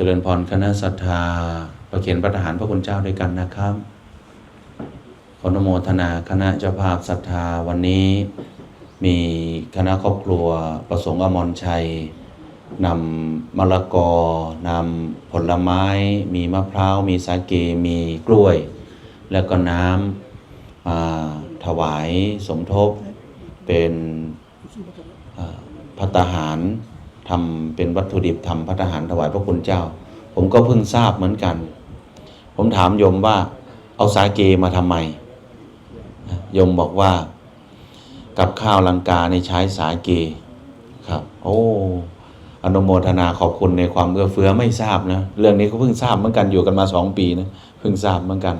จริญพรคณะศรัทธาประเขียนประทหารพระคุณเจ้าด้วยกันนะครับ ขอนโมทนาคณะเจ้าภาพศรัทธาวันนี้ มีคณะครอบครัวประสงค์อมรชัยนำมะละกอนำผลไม้ มีมะพร้าว มีสาเก มีกล้วย แล้วก็น้ำาถวายสมทบเป็นพัตหาร ทำเป็นวัตถุดิบทำพัตตาหารถวายพระคุณเจ้า ผมก็เพิ่งทราบเหมือนกัน ผมถามโยมว่าเอาสาเกมาทำไมโยมบอกว่ากับข้าวลังกาในใช้สาเกครับ โอ้อนุโมทนาขอบคุณในความเอื้อเฟื้อไม่ทราบนะเรื่องนี้ก็เพิ่งทราบเหมือนกันอยู่กันมาสองปีนะเพิ่งทราบเหมือนกัน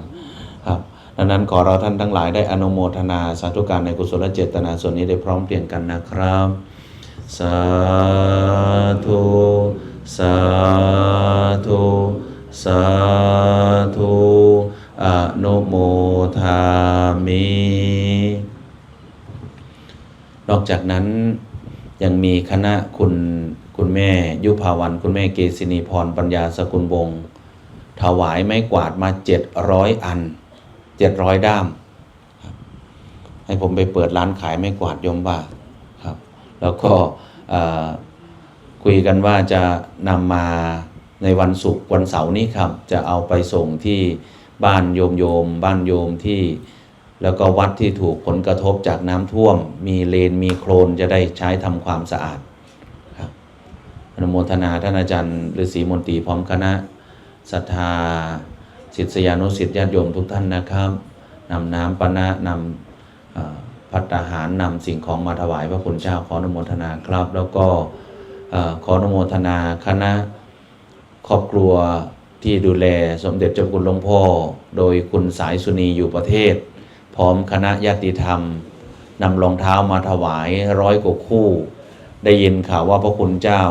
ครับดังนั้นขอเราท่านทั้งหลายได้อนุโมทนาสาธุการในกุศลเจตนาส่วนนี้ได้พร้อมเพรียงกันนะครับ สาธุสาธุสาธุอนุโมทามิ นอกจากนั้นยังมีคณะคุณคุณแม่ยุภาวัน คุณแม่เกษินีพรปัญญาสกุลวงศ์ถวายไม้กวาดมาเจ็ดร้อยอันเจ็ดร้อยด้าม ให้ผมไปเปิดร้านขายไม้กวาดยมว่า แล้วก็คุยกันว่าจะนำมาในวันศุกร์วันเสาร์นี้ครับ จะเอาไปส่งที่บ้านโยมโยม บ้านโยมที่ แล้วก็วัดที่ถูกผลกระทบจากน้ำท่วม มีเลนมีโคลนจะได้ใช้ทำความสะอาดครับอนุโมทนาท่านอาจารย์ฤาษีมนตรีพร้อมคณะศรัทธาศิษยานุศิษย์ญาติโยมทุกท่านนะครับนำน้ำปนะนำ พัตาหารนำสิ่งของมาถวายพระคุณเจ้าขออนุโมทนาครับ แล้วก็ขออนุโมทนาคณะครอบครัวที่ดูแลสมเด็จเจ้าคุณหลวงพ่อ โดยคุณสายสุนีอยู่ประเทศ พร้อมคณะญาติธรรมนำรองเท้ามาถวายร้อยกว่าคู่ ได้ยินข่าวว่าพระคุณเจ้า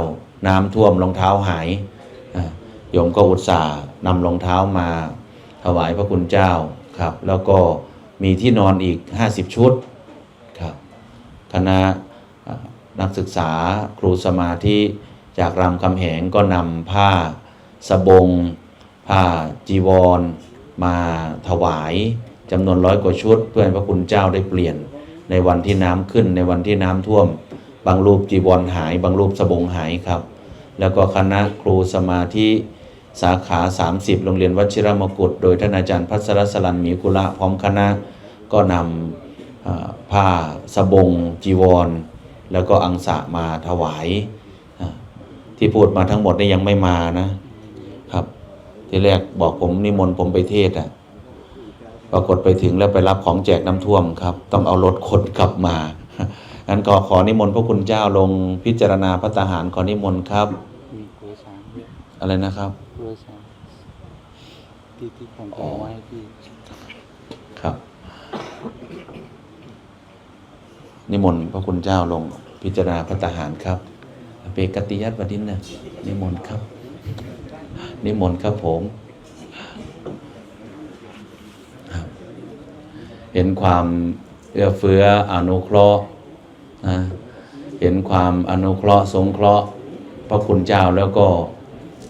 น้ำท่วมรองเท้าหายโยมก็อุตส่าห์นำรองเท้ามาถวายพระคุณเจ้าครับ แล้วก็มีที่นอนอีก 50 ชุด คณะนักศึกษาครูสมาธิจากรามคำแหงก็นำผ้าสบง ผ้าจีวร มาถวายจำนวนร้อยกว่าชุด เพื่อให้พระคุณเจ้าได้เปลี่ยนในวันที่น้ำขึ้นในวันที่น้ำท่วม บางรูปจีวรหาย บางรูปสบงหายครับ แล้วก็คณะครูสมาธิสาขา 30 โรงเรียนวชิรมกุฏโดยท่านอาจารย์พัสรสลันมีกุละพร้อมคณะก็นำ ผ้าสบงจีวร แล้วก็อังสะมาถวายอะที่พูดมาทั้งหมดนี่ยังไม่มานะครับ ที่แรกบอกผมนิมนต์ผมไปเทศอะปรากฏไปถึงแล้วไปรับของแจกน้ำท่วมครับ ต้องเอารถขนกลับมางั้นก็ขอนิมนต์พระคุณเจ้าลงพิจารณาพระตาหารขอนิมนต์ครับมีกล้วยช้างด้วยอะไรนะครับกล้วยช้างที่ที่ผมจะเอาไว้ให้พี่ครับ นิมนต์พระคุณเจ้าลงพิจารณาพระตาหารครับเปกติยัตวดินนะนิมนต์ครับ นิมนต์ครับผมเห็นความเอื้อเฟื้ออนุเคราะห์นะเห็นความอนุเคราะห์สงเคราะห์ พระคุณเจ้าแล้วก็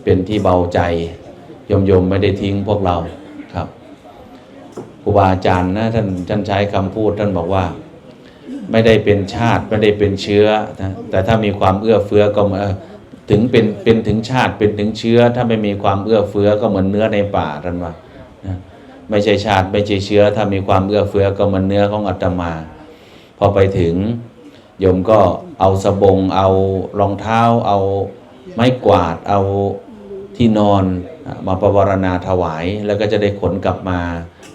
เป็นที่เบาใจยมยมไม่ได้ทิ้งพวกเราครับครูบาอาจารย์นะท่านท่านใช้คำพูดท่านบอกว่า ไม่ได้เป็นชาติไม่ได้เป็นเชื้อนะแต่ถ้ามีความเอื้อเฟื้อก็เออถึงเป็นเป็นถึงชาติเป็นถึงเชื้อ ถ้าไม่มีความเอื้อเฟื้อก็เหมือนเนื้อในป่าท่านว่านะไม่ใช่ชาติไม่ใช่เชื้อ ถ้ามีความเอื้อเฟื้อก็เหมือนเนื้อของอาตมา พอไปถึงโยมก็เอาสบงเอารองเท้า เอาไม้กวาดเอาที่นอนมาประวรณาถวาย แล้วก็จะได้ขนกลับมา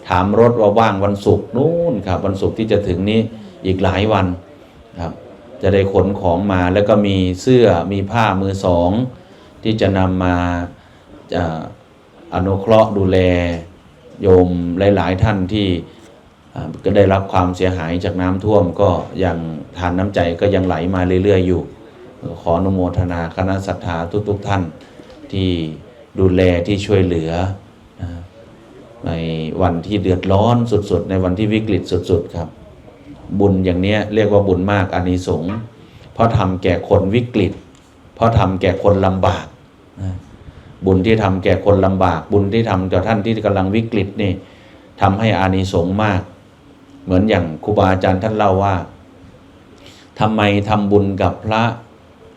ถามรถว่าว่างวันศุกร์นู่นครับวันศุกร์ที่จะถึงนี้ อีกหลายวันครับจะได้ขนของมาแล้วก็มีเสื้อมีผ้ามือสอง ที่จะนำมาจะอนุเคราะห์ดูแลโยมหลาย ๆ ท่านที่ก็ได้รับความเสียหายจากน้ำท่วมก็ยังทานน้ำใจก็ยังไหลมาเรื่อย ๆ อยู่ ขออนุโมทนาคณะศรัทธาทุก ๆ ท่านที่ดูแลที่ช่วยเหลือ ในวันที่เดือดร้อนสุด ๆ ในวันที่วิกฤตสุด ๆ ครับ บุญอย่างเนี้ยเรียกว่าบุญมากอานิสงส์เพราะทำแก่คนวิกฤต เพราะทำแก่คนลำบากบุญที่ทำแก่คนลำบาก บุญที่ทำต่อท่านที่กำลังวิกฤตนี่ทำให้อานิสงส์มาก เหมือนอย่างครูบาอาจารย์ท่านเล่าว่าทำไมทำบุญกับพระ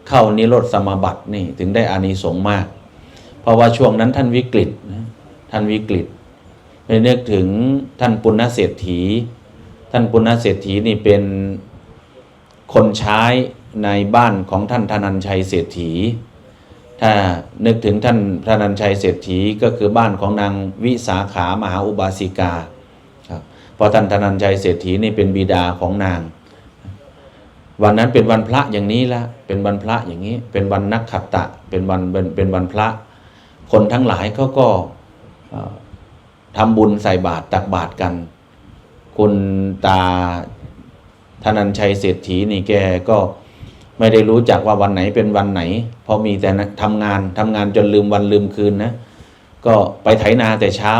เข้านิโรธสมาบัตินี่ถึงได้อานิสงส์มาก เพราะว่าช่วงนั้นท่านวิกฤตนะท่านวิกฤตไม่นึกถึงท่านปุณณเศรษฐี ท่านปุณณเศรษฐีนี่เป็นคนใช้ในบ้านของท่านธนัญชัยเศรษฐี ถ้านึกถึงท่านธนัญชัยเศรษฐีก็คือบ้านของนางวิสาขามหาอุบาสิกาครับเพราะท่านธนัญชัยเศรษฐีนี่เป็นบิดาของนาง วันนั้นเป็นวันพระอย่างนี้ละเป็นวันพระอย่างนี้ เป็นวันนักขัตตะเป็นวันเป็นเป็นวันพระ คนทั้งหลายเขาก็เอ่อทำบุญใส่บาตรตักบาตรกัน คุณตาธนัญชัยเศรษฐีนี่แกก็ไม่ได้รู้จักว่าวันไหนเป็นวันไหน เพราะมีแต่นะทำงานทำงานจนลืมวันลืมคืนนะ ก็ไปไถนาแต่เช้า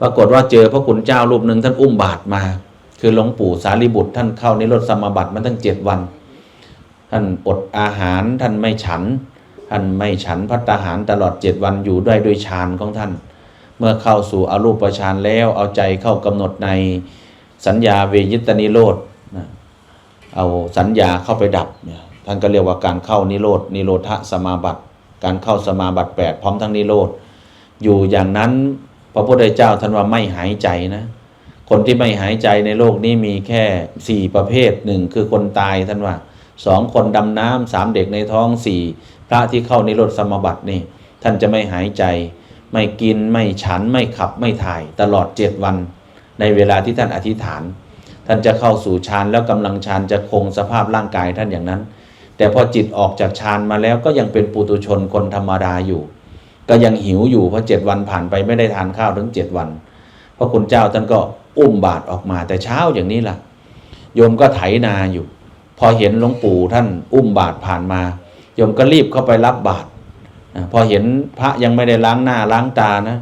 ปรากฏว่าเจอพระคุณเจ้ารูปหนึ่งท่านอุ้มบาตรมา คือหลวงปู่สารีบุตร ท่านเข้าในรถสมบัติมาตั้งเจ็ดวัน ท่านอดอาหารท่านไม่ฉัน ท่านไม่ฉันพัตตาหารตลอดเจ็ดวันอยู่ด้วยด้วยฌานของท่าน เมื่อเข้าสู่อารูปฌานแล้วเอาใจเข้ากำหนดใน สัญญาเวยิตนิโรธนะเอาสัญญาเข้าไปดับเนี่ยท่านก็เรียกว่าการเข้านิโรธนิโรธสมาบัติ การเข้าสมาบัติแปดพร้อมทั้งนิโรธอยู่อย่างนั้นพระพุทธเจ้าท่านว่าไม่หายใจนะคนที่ไม่หายใจในโลกนี้มีแค่สี่ประเภทหนึ่งคือคนตายท่านว่าสองคนดำน้ำสามเด็กในท้องสี่พระที่เข้าในรถสมบัตินี่ท่านจะไม่หายใจ ไม่กินไม่ฉันไม่ขับไม่ถ่ายตลอดเจ็ดวัน ในเวลาที่ท่านอธิษฐาน ท่านจะเข้าสู่ฌานแล้วกำลังฌานจะคงสภาพร่างกายท่านอย่างนั้น แต่พอจิตออกจากฌานมาแล้วก็ยังเป็นปุตุชนคนธรรมดาอยู่ ก็ยังหิวอยู่เพราะเจ็ดวันผ่านไปไม่ได้ทานข้าวถึงเจ็ดวันพระคุณเจ้าท่านก็อุ้มบาตรออกมาแต่เช้าอย่างนี้ล่ะ โยมก็ไถนาอยู่ พอเห็นหลวงปู่ท่านอุ้มบาตรผ่านมา โยมก็รีบเข้าไปรับบาตรพอเห็นพระยังไม่ได้ล้างหน้าล้างตานะ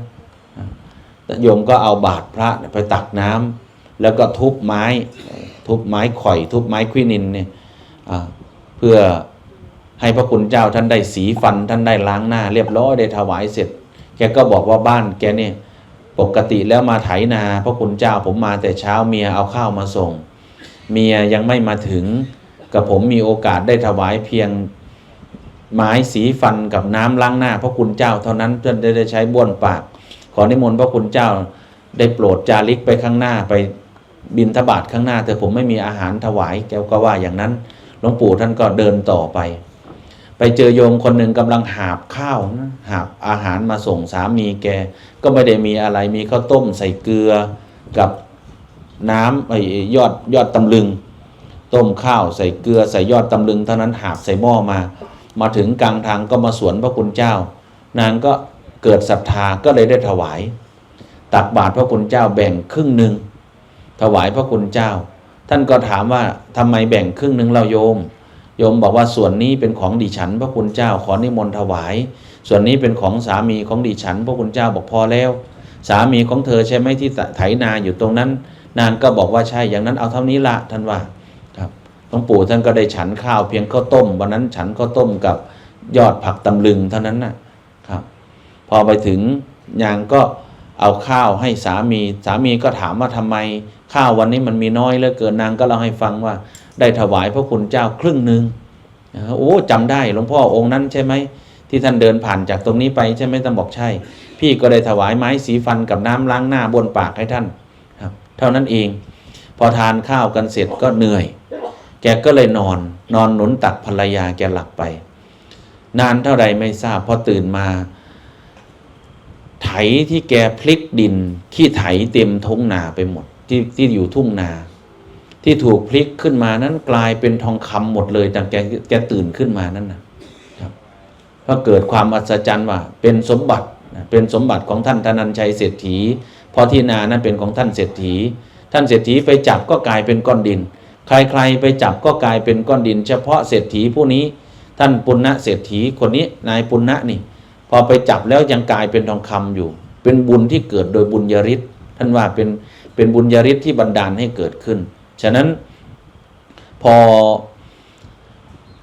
โยมก็เอาบาตรพระไปตักน้ำแล้วก็ทุบไม้ ทุบไม้ข่อย ทุบไม้ควินินเนี่ยเพื่อให้พระคุณเจ้าท่านได้สีฟันท่านได้ล้างหน้า เรียบร้อยได้ถวายเสร็จ แกก็บอกว่าบ้านแกเนี่ยปกติแล้วมาไถนา พระคุณเจ้าผมมาแต่เช้าเมียเอาข้าวมาส่ง เมียยังไม่มาถึงกับผมมีโอกาสได้ถวายเพียงไม้สีฟันกับน้ำล้างหน้า พระคุณเจ้าเท่านั้นจนได้ใช้บ้วนปาก อนิมนต์พระคุณเจ้าได้โปรดจาริกไปข้างหน้าไปบินทบาทข้างหน้า แต่ผมไม่มีอาหารถวายแกก็ว่าอย่างนั้นหลวงปู่ท่านก็เดินต่อไป ไปเจอโยมคนหนึ่งกำลังหาบข้าวนะหาบอาหารมาส่งสามีแก ก็ไม่ได้มีอะไรมีข้าวต้มใส่เกลือกับน้ำไอ้ยอดยอดตำลึง ต้มข้าวใส่เกลือใส่ยอดตำลึงเท่านั้นหาบใส่หม้อมา มาถึงกลางทางก็มาสวนพระคุณเจ้า นางก็ เกิดศรัทธาก็เลยได้ถวาย ตักบาตรพระคุณเจ้าแบ่งครึ่งหนึ่งถวายพระคุณเจ้า ท่านก็ถามว่าทำไมแบ่งครึ่งหนึ่งเราโยม โยมบอกว่าส่วนนี้เป็นของดิฉัน พระคุณเจ้าขอนิมนต์ถวาย ส่วนนี้เป็นของสามีของดิฉัน พระคุณเจ้าบอกพอแล้ว สามีของเธอใช่ไหมที่ไถนาอยู่ตรงนั้น นางก็บอกว่าใช่อย่างนั้นเอาเท่านี้ละท่านว่าครับหลวงปู่ท่านก็ได้ฉันข้าวเพียงข้าวต้ม วันนั้นฉันข้าวต้มกับยอดผักตำลึงเท่านั้นนะครับ พอไปถึงนางก็เอาข้าวให้สามี สามีก็ถามว่าทำไม ข้าววันนี้มันมีน้อยเหลือเกินนางก็เล่าให้ฟังว่า ได้ถวายพระคุณเจ้าครึ่งหนึ่งโอ้จำได้หลวงพ่อองค์นั้นใช่ไหมที่ท่านเดินผ่านจากตรงนี้ไปใช่ไหมท่านบอกใช่ พี่ก็ได้ถวายไม้สีฟันกับน้ำล้างหน้าบนปากให้ท่านครับ เท่านั้นเอง พอทานข้าวกันเสร็จก็เหนื่อย แกก็เลยนอน นอนหนุนตักภรรยาแกหลับไป นานเท่าใดไม่ทราบพอตื่นมา ไถที่แกพลิกดินขี้ไถเต็มทุ่งนาไปหมดที่ที่อยู่ทุ่งนา ที่ถูกพลิกขึ้นมานั้นกลายเป็นทองคำหมดเลยแต่แกแกตื่นขึ้นมานั้นนะครับเพราะเกิดความอัศจรรย์ว่า เป็นสมบัติเป็นสมบัติของท่านธนัญชัยเศรษฐีเพราะที่นานั้นเป็นของท่านเศรษฐี ท่านเศรษฐีไปจับก็กลายเป็นก้อนดิน ใครๆไปจับก็กลายเป็นก้อนดิน เฉพาะเศรษฐีผู้นี้ ท่านปุณณะเศรษฐีคนนี้นายปุณณะนี่ พอไปจับแล้วยังกลายเป็นทองคำอยู่ เป็นบุญที่เกิดโดยบุญญาฤทธิ์ท่านว่าเป็นเป็นบุญญาฤทธิ์ที่บันดาลให้เกิดขึ้น ฉะนั้นพอ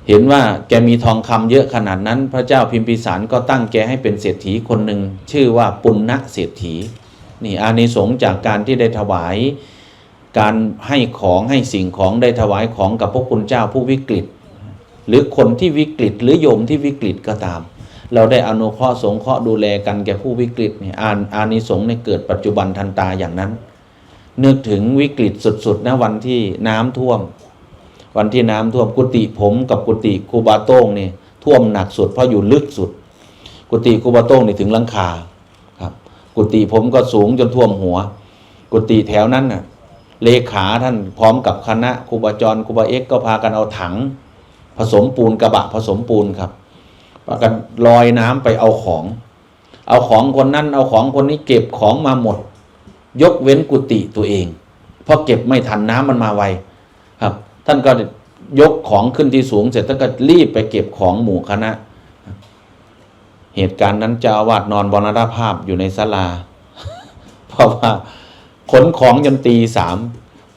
เห็นว่าแกมีทองคำเยอะขนาดนั้น พระเจ้าพิมพิสารก็ตั้งแกให้เป็นเศรษฐีคนหนึ่งชื่อว่าปุณณะเศรษฐีนี่อานิสงส์จากการที่ได้ถวาย การให้ของให้สิ่งของได้ถวายของกับพระคุณเจ้าผู้วิกฤต หรือคนที่วิกฤตหรือโยมที่วิกฤตก็ตาม เราได้อนุเคราะห์สงเคราะห์ดูแลกันแก่ผู้วิกฤตเนี่ยอาอานิสงส์ในเกิดปัจจุบันทันตาอย่างนั้น นึกถึงวิกฤตสุดๆนะวันที่น้ำท่วม วันที่น้ำท่วมกุฏิผมกับกุฏิครูบาโต้งเนี่ยท่วมหนักสุดเพราะอยู่ลึกสุด กุฏิครูบาโต้งนี่ถึงหลังคาครับ กุฏิผมก็สูงจนท่วมหัว กุฏิแถวนั้นน่ะเลขาท่านพร้อมกับคณะครูบาจรครูบาเอ็กก็พากันเอาถัง ผสมปูนกระบะผสมปูนครับ พากันลอยน้ำไปเอาของ เอาของคนนั้น เอาของคนนี้เก็บของมาหมด ยกเว้นกุฏิตัวเอง เพราะเก็บไม่ทันน้ำมันมาไวครับ ท่านก็ยกของขึ้นที่สูง เสร็จท่านก็รีบไปเก็บของหมู่คณะ เหตุการณ์นั้นเจ้าอาวาสนอนบรณภาพอยู่ในศาลา เพราะว่าขนของจนตีสาม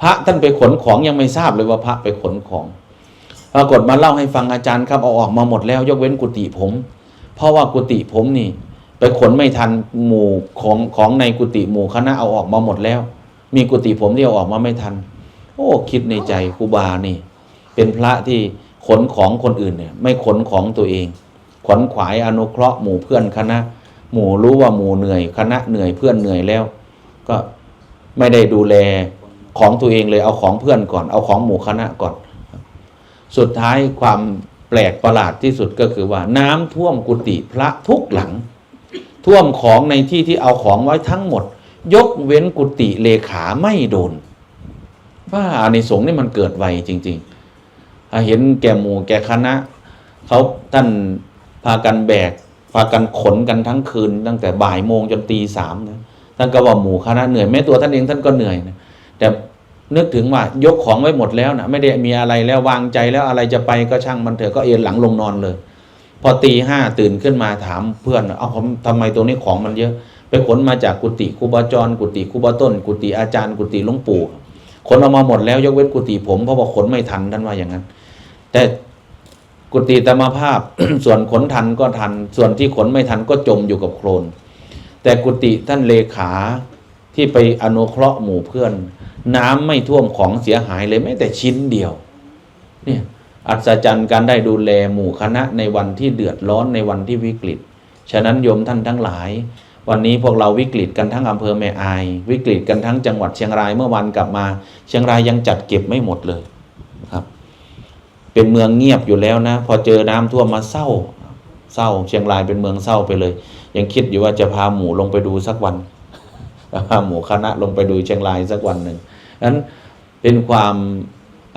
พระท่านไปขนของยังไม่ทราบเลยว่าพระไปขนของ ปรากฏมาเล่าให้ฟังอาจารย์ครับเอาออกมาหมดแล้วยกเว้นกุฏิผม เพราะว่ากุฏิผมนี่ ไปขนไม่ทันหมู่ของของในกุฏิหมู่คณะเอาออกมาหมดแล้ว มีกุฏิผมที่เอาออกมาไม่ทัน โอ้คิดในใจครูบานี่ เป็นพระที่ขนของคนอื่นเนี่ย ไม่ขนของตัวเองขวนขวายอนุเคราะห์หมู่เพื่อนคณะ หมู่รู้ว่าหมู่เหนื่อยคณะเหนื่อยเพื่อนเหนื่อยแล้ว ก็ไม่ได้ดูแลของตัวเองเลยเอาของเพื่อนก่อน เอาของหมู่คณะก่อน สุดท้ายความแปลกประหลาดที่สุดก็คือว่าน้ำท่วมกุฏิพระทุกหลัง ท่วมของในที่ที่เอาของไว้ทั้งหมด ยกเว้นกุฏิเลขาไม่โดน ว่าอานิสงส์นี่มันเกิดไวจริงๆเห็นแก่หมู่แก่คณะเขาท่านพากันแบกพากันขนกันทั้งคืน ตั้งแต่บ่ายโมงจนตีสามนะท่านก็ว่าหมู่คณะเหนื่อยแม้ตัวท่านเองท่านก็เหนื่อยนะ นึกถึงว่ายกของไว้หมดแล้วนะไม่ได้มีอะไรแล้ววางใจแล้วอะไรจะไปก็ช่างมันเถอะก็เอนหลังลงนอนเลย พอตีห้าตื่นขึ้นมาถามเพื่อนเอาผมทำไมตรงนี้ของมันเยอะ ไปขนมาจากกุฏิครูบาจร กุฏิครูบาต้น กุฏิอาจารย์กุฏิหลวงปู่ขนออกมาหมดแล้วยกเว้นกุฏิผมเพราะว่าขนไม่ทันท่านว่าอย่างนั้น แต่กุฏิตมภาพส่วนขนทันก็ทัน ส่วนที่ขนไม่ทันก็จมอยู่กับโคลนแต่กุฏิท่านเลขาที่ไปอนุเคราะห์หมู่เพื่อน น้ำไม่ท่วมของเสียหายเลยแม้แต่ชิ้นเดียว เนี่ยอัศจรรย์การได้ดูแลหมู่คณะในวันที่เดือดร้อนในวันที่วิกฤต ฉะนั้นโยมท่านทั้งหลาย วันนี้พวกเราวิกฤตกันทั้งอำเภอแม่อาย วิกฤตกันทั้งจังหวัดเชียงรายเมื่อวันกลับมา เชียงรายยังจัดเก็บไม่หมดเลยครับ เป็นเมืองเงียบอยู่แล้วนะ พอเจอน้ำท่วมมาเศร้า เศร้า เชียงรายเป็นเมืองเศร้าไปเลย ยังคิดอยู่ว่าจะพาหมู่ลงไปดูสักวันพาหมู่คณะลงไปดูเชียงรายสักวันหนึ่ง นั้นเป็นความ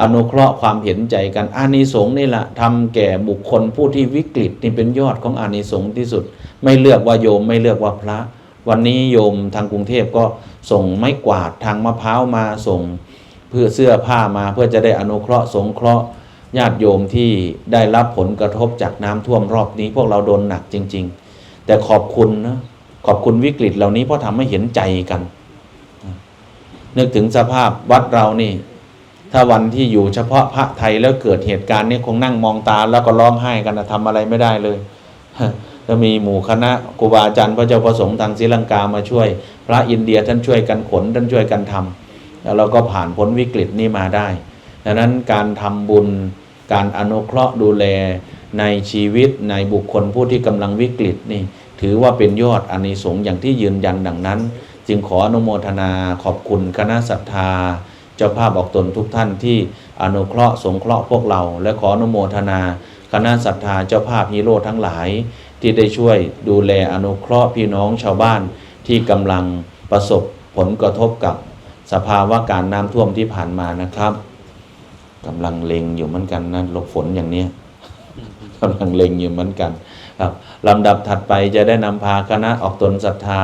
อนุเคราะห์ความเห็นใจกันอานิสงส์นี่แหละทำแก่บุคคลผู้ที่วิกฤตนี่เป็นยอดของอานิสงส์ที่สุด ไม่เลือกว่าโยมไม่เลือกว่าพระ วันนี้โยมทางกรุงเทพก็ส่งไม้กวาดทางมะพร้าวมาส่งเพื่อเสื้อผ้ามาเพื่อจะได้อนุเคราะห์สงเคราะห์ญาติโยมที่ได้รับผลกระทบจากน้ำท่วมรอบนี้ พวกเราโดนหนักจริง ๆ แต่ขอบคุณนะขอบคุณวิกฤตเหล่านี้เพราะทำให้เห็นใจกัน นึกถึงสภาพวัดเรานี่ ถ้าวันที่อยู่เฉพาะพระไทยแล้วเกิดเหตุการณ์นี้คงนั่งมองตาแล้วก็ร้องไห้กันนะทำอะไรไม่ได้เลยจะมีหมู่คณะครูบาอาจารย์พระเจ้าประสงค์ทางศรีลังกามาช่วย พระอินเดียท่านช่วยกันขนท่านช่วยกันทำแล้วเราก็ผ่านพ้นวิกฤตนี้มาได้ ดังนั้นการทำบุญการอนุเคราะห์ดูแลในชีวิตในบุคคลผู้ที่กำลังวิกฤตนี่ ถือว่าเป็นยอดอานิสงส์อย่างที่ยืนยันดังนั้น จึงขออนุโมทนาขอบคุณคณะศรัทธา เจ้าภาพบอกตนทุกท่านที่อนุเคราะห์สงเคราะห์พวกเรา และขออนุโมทนา คณะศรัทธาเจ้าภาพฮีโร่ทั้งหลาย ที่ได้ช่วยดูแลอนุเคราะห์พี่น้องชาวบ้านที่กำลังประสบผลกระทบกับสภาวะการน้ำท่วมที่ผ่านมานะครับกำลังเล็งอยู่เหมือนกันนะหลบฝนอย่างเนี้ยกำลังเล็งอยู่เหมือนกัน ครับลำดับถัดไปจะได้นำพาคณะออกตนศรัทธา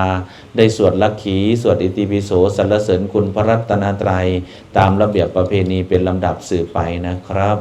ได้สวดลักขี สวดอิติปิโสสรรเสริญคุณพระรัตนตรัย ตามระเบียบประเพณีเป็นลำดับสืบไปนะครับ